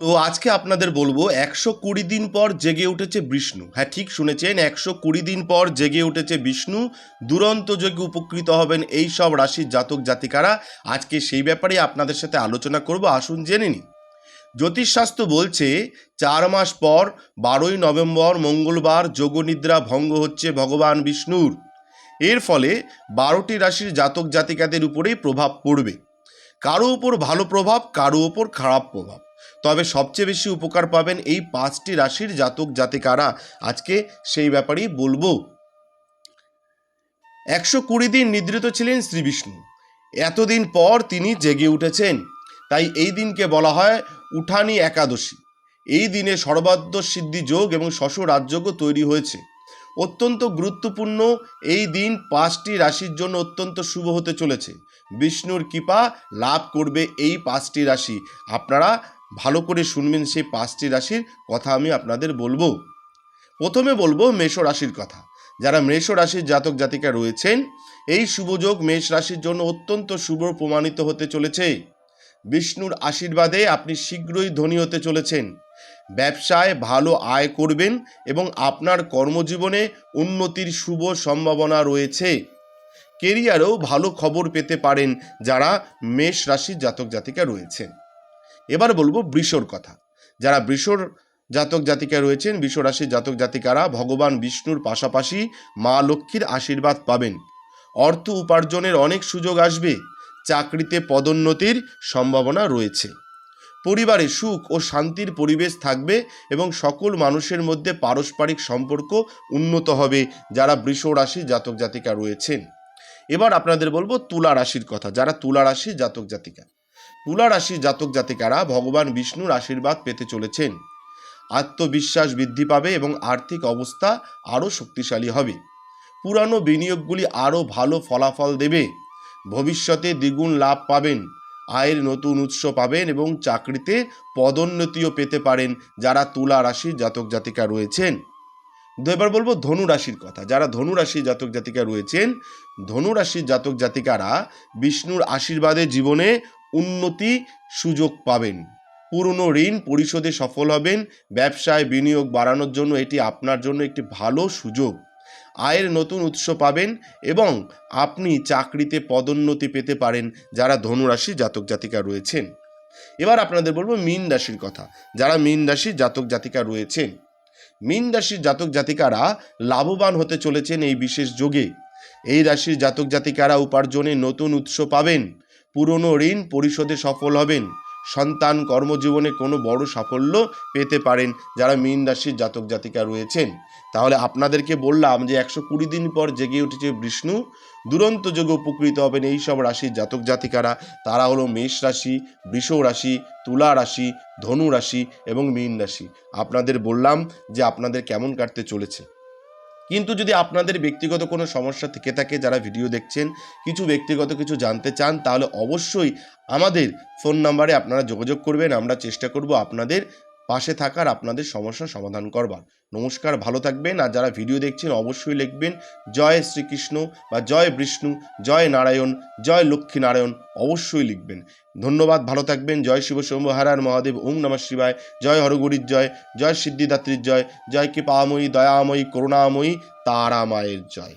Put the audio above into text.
তো আজকে আপনাদের বলব, একশো কুড়ি দিন পর জেগে উঠেছে বিষ্ণু। হ্যাঁ ঠিক শুনেছেন, একশো কুড়ি দিন পর জেগে উঠেছে বিষ্ণু। দুরন্ত যোগে উপকৃত হবেন এই সব রাশির জাতক জাতিকারা। আজকে সেই ব্যাপারে আপনাদের সাথে আলোচনা করব, আসুন জেনে নিই। জ্যোতিষশাস্ত্র বলছে, চার মাস পর, বারোই নভেম্বর, মঙ্গলবার, যোগনিদ্রা ভঙ্গ হচ্ছে ভগবান বিষ্ণুর। এর ফলে বারোটি রাশির জাতক জাতিকাদের উপরেই প্রভাব পড়বে। কারও উপর ভালো প্রভাব, কারও উপর খারাপ প্রভাব। তবে সবচেয়ে বেশি উপকার পাবেন এই পাঁচটি রাশির জাতক জাতিকারা। আজকে সেই ব্যাপারেই বলব। একশো কুড়ি দিন নিদ্রিত ছিলেন শ্রীবিষ্ণু এতদিন পর তিনি জেগে উঠেছেন। তাই এই দিনকে বলা হয় উঠানি একাদশী। এই দিনে সর্বাদ্য সিদ্ধি যোগ এবং শশ রাজযোগও তৈরি হয়েছে। অত্যন্ত গুরুত্বপূর্ণ এই দিন পাঁচটি রাশির জন্য অত্যন্ত শুভ হতে চলেছে। বিষ্ণুর কৃপা লাভ করবে এই পাঁচটি রাশি। আপনারা ভালো করে শুনবেন সেই পাঁচটি রাশির কথা আমি আপনাদের বলব। প্রথমে বলব মেষ রাশির কথা। যারা মেষ রাশির জাতক জাতিকা রয়েছেন, এই শুভযোগ মেষ রাশির জন্য অত্যন্ত শুভ প্রমাণিত হতে চলেছে। বিষ্ণুর আশীর্বাদে আপনি শীঘ্রই ধনী হতে চলেছেন। ব্যবসায় ভালো আয় করবেন এবং আপনার কর্মজীবনে উন্নতির শুভ সম্ভাবনা রয়েছে। কেরিয়ারেও ভালো খবর পেতে পারেন যারা মেষ রাশির জাতক জাতিকা রয়েছেন। এবার বলব বৃষর কথা। যারা বৃষর জাতক জাতিকা রয়েছেন বৃষ রাশির জাতক জাতিকারা, ভগবান বিষ্ণুর পাশাপাশি মা লক্ষ্মীর আশীর্বাদ পাবেন। অর্থ উপার্জনের অনেক সুযোগ আসবে, চাকরিতে পদোন্নতির সম্ভাবনা রয়েছে। পরিবারে সুখ ও শান্তির পরিবেশ থাকবে এবং সকল মানুষের মধ্যে পারস্পরিক সম্পর্ক উন্নত হবে যারা বৃষ রাশির জাতক জাতিকা রয়েছেন। এবার আপনাদের বলব তুলা রাশির কথা, যারা তুলা রাশির জাতক জাতিকা। তুলা রাশির জাতক জাতিকারা ভগবান বিষ্ণুর আশীর্বাদ পেতে চলেছেন। আত্মবিশ্বাস বৃদ্ধি পাবে এবং আর্থিক অবস্থা আরও শক্তিশালী হবে। পুরানো বিনিয়োগগুলি আরও ভালো ফলাফল দেবে। ভবিষ্যতে দ্বিগুণ লাভ পাবেন, আয়ের নতুন উৎস পাবেন এবং চাকরিতে পদোন্নতিও পেতে পারেন যারা তুলা রাশির জাতক জাতিকা রয়েছেন। এবার বলব ধনু রাশির কথা। যারা ধনু রাশির জাতক জাতিকা রয়েছেন ধনু রাশির জাতক জাতিকারা বিষ্ণুর আশীর্বাদে জীবনে উন্নতি সুযোগ পাবেন। পুরনো ঋণ পরিশোধে সফল হবেন, ব্যবসায় বিনিয়োগ বাড়ানোর জন্য এটি আপনার জন্য একটি ভালো সুযোগ। আয়ের নতুন উৎস পাবেন এবং আপনি চাকরিতে পদোন্নতি পেতে পারেন যারা ধনুরাশি জাতক জাতিকা রয়েছেন। এবার আপনাদের বলব মীন রাশির কথা। যারা মীন রাশির জাতক জাতিকা রয়েছেন, মীন রাশির জাতক জাতিকারা লাভবান হতে চলেছেন এই বিশেষ যোগে। এই রাশির জাতক জাতিকারা উপার্জনে নতুন উৎস পাবেন পুরনো ঋণ পরিশোধে সফল হবেন। সন্তান কর্মজীবনে কোনো বড় সাফল্য পেতে পারেন যারা মীন রাশির জাতক জাতিকা রয়েছেন। তাহলে আপনাদেরকে বললাম যে একশো কুড়ি দিন পর জেগে উঠেছে বিষ্ণু। দুরন্ত যোগে উপকৃত হবেন এই সব রাশির জাতক জাতিকারা। তারা হলো মেষ রাশি, বৃষ রাশি, তুলা রাশি, ধনু রাশি এবং মীন রাশি। আপনাদের বললাম যে আপনাদের কেমন কাটতে চলেছে। কিন্তু যদি আপনাদের ব্যক্তিগত কোনো সমস্যা থেকে থাকে, যারা ভিডিও দেখছেন, কিছু ব্যক্তিগত কিছু জানতে চান, তাহলে অবশ্যই আমাদের ফোন নাম্বারে আপনারা যোগাযোগ করবেন। আমরা চেষ্টা করব আপনাদের পাশে থাকার আপনাদের সমস্যার সমাধান করবার। নমস্কার, ভালো থাকবেন। আর যারা ভিডিও দেখছেন, অবশ্যই লিখবেন, জয় শ্রীকৃষ্ণ বা জয় বিষ্ণু জয় নারায়ণ জয় লক্ষ্মী নারায়ণ অবশ্যই লিখবেন। ধন্যবাদ, ভালো থাকবেন। জয় শিব শম্ভ হারার মহাদেব, ওম নমঃ শিবায়। জয় হরগরির জয় জয় সিদ্ধিদাত্রীর জয় জয় কৃপাময়ী, দয়াময়ী, করুণাময়ী তারা মায়ের জয়।